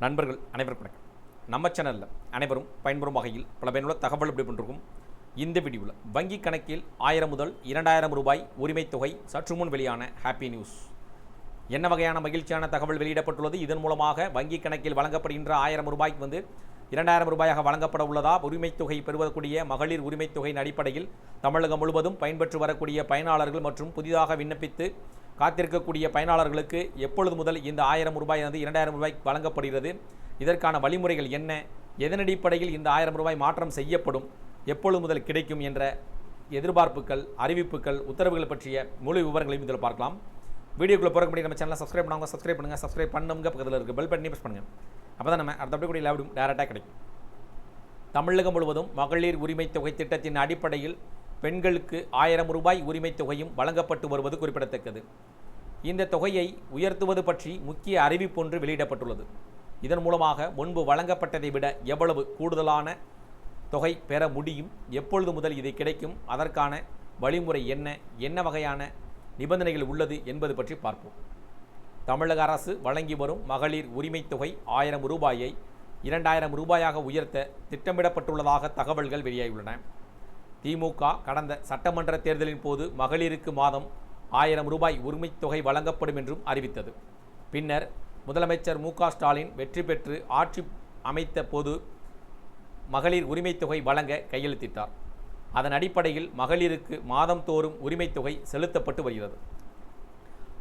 நண்பர்கள் அனைவருக்கும் வணக்கம். நம்ம சேனலில் அனைவரும் பயன்பெறும் வகையில் பல பயனுள்ள தகவல் எப்படி பண்ணிருக்கும் இந்த வீடியோவில் வங்கி கணக்கில் ஆயிரம் முதல் இரண்டாயிரம் ரூபாய் உரிமைத் தொகை சற்று முன் வெளியான ஹாப்பி நியூஸ் என்ன வகையான மகிழ்ச்சியான தகவல் வெளியிடப்பட்டுள்ளது? இதன் மூலமாக வங்கி கணக்கில் வழங்கப்படுகின்ற ஆயிரம் ரூபாய்க்கு வந்து இரண்டாயிரம் ரூபாயாக வழங்கப்பட உள்ளதா? உரிமைத் தொகை பெறுவதற்குரிய மகளிர் உரிமைத் தொகையின் அடிப்படையில் தமிழகம் முழுவதும் பயன்பெற்று வரக்கூடிய பயனாளர்கள் மற்றும் புதிதாக விண்ணப்பித்து காத்திருக்கக்கூடிய பயனாளர்களுக்கு எப்பொழுது முதல் இந்த ஆயிரம் ரூபாய் வந்து இரண்டாயிரம் ரூபாய் வழங்கப்படுகிறது? இதற்கான வழிமுறைகள் என்ன? எதன் அடிப்படையில் இந்த ஆயிரம் ரூபாய் மாற்றம் செய்யப்படும்? எப்பொழுது முதல் கிடைக்கும் என்ற எதிர்பார்ப்புகள் அறிவிப்புகள் உத்தரவுகள் பற்றிய முழு விவரங்களையும் இதில் பார்க்கலாம். வீடியோக்குள்ளே போகிற முடியும் நம்ம சேனலை சப்ஸ்கிரைப் பண்ணாங்க சப்ஸ்கிரைப் பண்ணுங்கள் சப்ஸ்கிரைப் பண்ணுங்க. பக்கத்தில் இருக்குது பெல் பட்டனி ப்ரெஸ் பண்ணுங்கள் அப்போ தான் நம்ம அடுத்தபடி கூட லாபம் டேரெக்டாக கிடைக்கும். தமிழகம் முழுவதும் மகளிர் உரிமை தொகை திட்டத்தின் அடிப்படையில் பெண்களுக்கு ஆயிரம் ரூபாய் உரிமைத் தொகையும் வழங்கப்பட்டு வருவது குறிப்பிடத்தக்கது. இந்த தொகையை உயர்த்துவது பற்றி முக்கிய அறிவிப்பொன்று வெளியிடப்பட்டுள்ளது. இதன் மூலமாக முன்பு வழங்கப்பட்டதை விட எவ்வளவு கூடுதலான தொகை பெற முடியும் எப்பொழுது முதல் இது கிடைக்கும் அதற்கான வழிமுறை என்ன என்ன வகையான நிபந்தனைகள் உள்ளது என்பது பற்றி பார்ப்போம். தமிழக அரசு வழங்கி வரும் மகளிர் உரிமைத் தொகை ஆயிரம் ரூபாயை இரண்டாயிரம் ரூபாயாக உயர்த்த திட்டமிடப்பட்டுள்ளதாக தகவல்கள் வெளியாகியுள்ளன. திமுக கடந்த சட்டமன்ற தேர்தலின் போது மகளிருக்கு மாதம் ஆயிரம் ரூபாய் உரிமைத் தொகை வழங்கப்படும் என்றும் அறிவித்தது. பின்னர் முதலமைச்சர் மு ஸ்டாலின் வெற்றி பெற்று ஆட்சி அமைத்த போது மகளிர் உரிமைத் தொகை வழங்க கையெழுத்திட்டார். அதன் அடிப்படையில் மகளிருக்கு மாதந்தோறும் உரிமைத் தொகை செலுத்தப்பட்டு வருகிறது.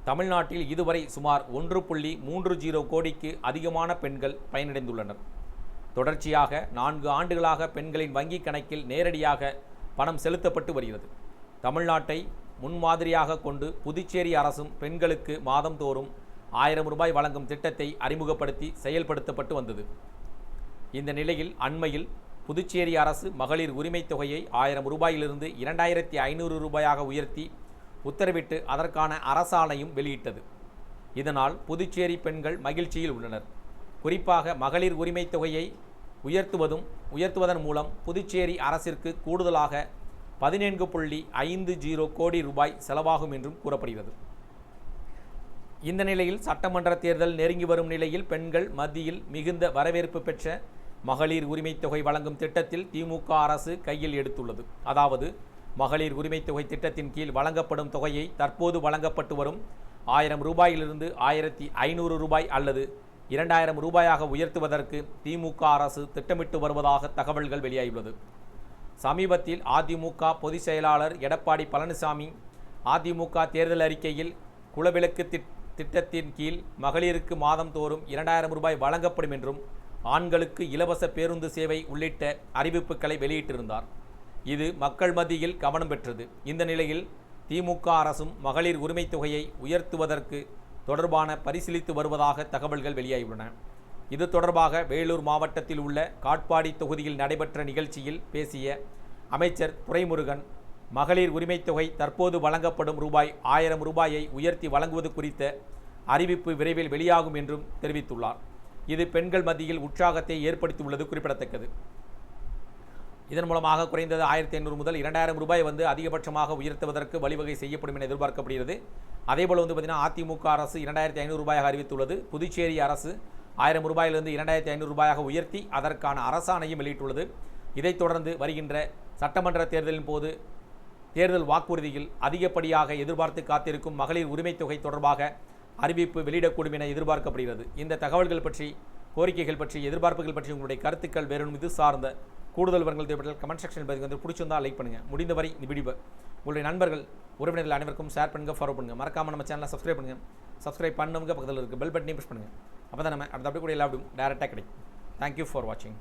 தமிழ்நாட்டில் இதுவரை சுமார் ஒன்று புள்ளி மூன்று ஜீரோ கோடிக்கு அதிகமான பெண்கள் பயனடைந்துள்ளனர். தொடர்ச்சியாக நான்கு ஆண்டுகளாக பெண்களின் வங்கிக் கணக்கில் நேரடியாக பணம் செலுத்தப்பட்டு வருகிறது. தமிழ்நாட்டை முன்மாதிரியாக கொண்டு புதுச்சேரி அரசும் பெண்களுக்கு மாதந்தோறும் ஆயிரம் ரூபாய் வழங்கும் திட்டத்தை அறிமுகப்படுத்தி செயல்படுத்தப்பட்டு வந்தது. இந்த நிலையில் அண்மையில் புதுச்சேரி அரசு மகளிர் உரிமைத் தொகையை ஆயிரம் ரூபாயிலிருந்து இரண்டாயிரத்தி ஐநூறு ரூபாயாக உயர்த்தி உத்தரவிட்டு அதற்கான அரசாணையும் வெளியிட்டது. இதனால் புதுச்சேரி பெண்கள் மகிழ்ச்சியில் உள்ளனர். குறிப்பாக மகளிர் உரிமைத் தொகையை உயர்த்துவதும் உயர்த்துவதன் மூலம் புதுச்சேரி அரசிற்கு கூடுதலாக பதினான்கு புள்ளி ஐந்து ஜீரோ கோடி ரூபாய் செலவாகும் என்றும் கூறப்படுகிறது. இந்த நிலையில் சட்டமன்ற தேர்தல் நெருங்கி வரும் நிலையில் பெண்கள் மத்தியில் மிகுந்த வரவேற்பு பெற்ற மகளிர் உரிமைத் தொகை வழங்கும் திட்டத்தில் திமுக அரசு கையில் எடுத்துள்ளது. அதாவது மகளிர் உரிமைத் தொகை திட்டத்தின் கீழ் வழங்கப்படும் தொகையை தற்போது வழங்கப்பட்டு வரும் ஆயிரம் ரூபாயிலிருந்து ஆயிரத்தி ஐநூறு ரூபாய் அல்லது இரண்டாயிரம் ரூபாயாக உயர்த்துவதற்கு திமுக அரசு திட்டமிட்டு வருவதாக தகவல்கள் வெளியாகியுள்ளது. சமீபத்தில் அதிமுக பொதுச் செயலாளர் எடப்பாடி பழனிசாமி அதிமுக தேர்தல் அறிக்கையில் குலவிளக்கு திட் திட்டத்தின் கீழ் மகளிருக்கு மாதந்தோறும் இரண்டாயிரம் ரூபாய் வழங்கப்படும் என்றும் ஆண்களுக்கு இலவச பேருந்து சேவை உள்ளிட்ட அறிவிப்புகளை வெளியிட்டிருந்தார். இது மக்கள் மத்தியில் கவனம் பெற்றது. இந்த நிலையில் திமுக அரசும் மகளிர் உரிமைத் தொகையை உயர்த்துவதற்கு தொடர்பான பரிசீலித்து வருவதாக தகவல்கள் வெளியாகியுள்ளன. இது தொடர்பாக வேலூர் மாவட்டத்தில் உள்ள காட்பாடி தொகுதியில் நடைபெற்ற நிகழ்ச்சியில் பேசிய அமைச்சர் துரைமுருகன் மகளிர் உரிமைத் தொகை தற்போது வழங்கப்படும் ரூபாய் ஆயிரம் ரூபாயை உயர்த்தி வழங்குவது குறித்த அறிவிப்பு விரைவில் வெளியாகும் என்றும் தெரிவித்துள்ளார். இது பெண்கள் மத்தியில் உற்சாகத்தை ஏற்படுத்தியுள்ளது குறிப்பிடத்தக்கது. இதன் மூலமாக குறைந்தது ஆயிரத்தி ஐநூறு முதல் இரண்டாயிரம் ரூபாய் வந்து அதிகபட்சமாக உயர்த்துவதற்கு வழிவகை செய்யப்படும் என எதிர்பார்க்கப்படுகிறது. அதேபோல் வந்து பார்த்திங்கன்னா அதிமுக அரசு இரண்டாயிரத்தி ஐநூறு ரூபாயாக அறிவித்துள்ளது. புதுச்சேரி அரசு ஆயிரம் ரூபாயிலிருந்து இரண்டாயிரத்தி ஐநூறு ரூபாயாக உயர்த்தி அதற்கான அரசாணையும் வெளியிட்டுள்ளது. இதைத் தொடர்ந்து வருகின்ற சட்டமன்ற தேர்தலின் போது தேர்தல் வாக்குறுதியில் அதிகப்படியாக எதிர்பார்த்து காத்திருக்கும் மகளிர் உரிமைத் தொகை தொடர்பாக அறிவிப்பு வெளியிடக்கூடும் என எதிர்பார்க்கப்படுகிறது. இந்த தகவல்கள் பற்றி கோரிக்கைகள் பற்றி எதிர்பார்ப்புகள் பற்றி உங்களுடைய கருத்துக்கள் வேறும் இது சார்ந்த கூடுதல் விவரங்கள் தேவைப்பட்டால் கமெண்ட் செக்ஷன் பதிவு வந்து பிடிச்சிருந்தால் லைக் பண்ணுங்கள் முடிந்தவரை இந்த வீடியோ உங்களுடைய நண்பர்கள் உறவினர்கள் அனைவருக்கும் ஷேர் பண்ணுங்கள் ஃபாலோ பண்ணுங்கள் மறக்காமல் நம்ம சேனலை சப்ஸ்கிரைப் பண்ணுங்கள் சப்ஸ்கிரைப் பண்ணுங்க பக்கத்தில் இருக்குது பெல் பட்டனையும் ப்ரெஸ் பண்ணுங்கள் அப்போ தான் நம்ம அடுத்த அப்படி கூட எல்லா டேரெக்டாக கிடைக்கும் தேங்க்யூ ஃபார் வாட்சிங்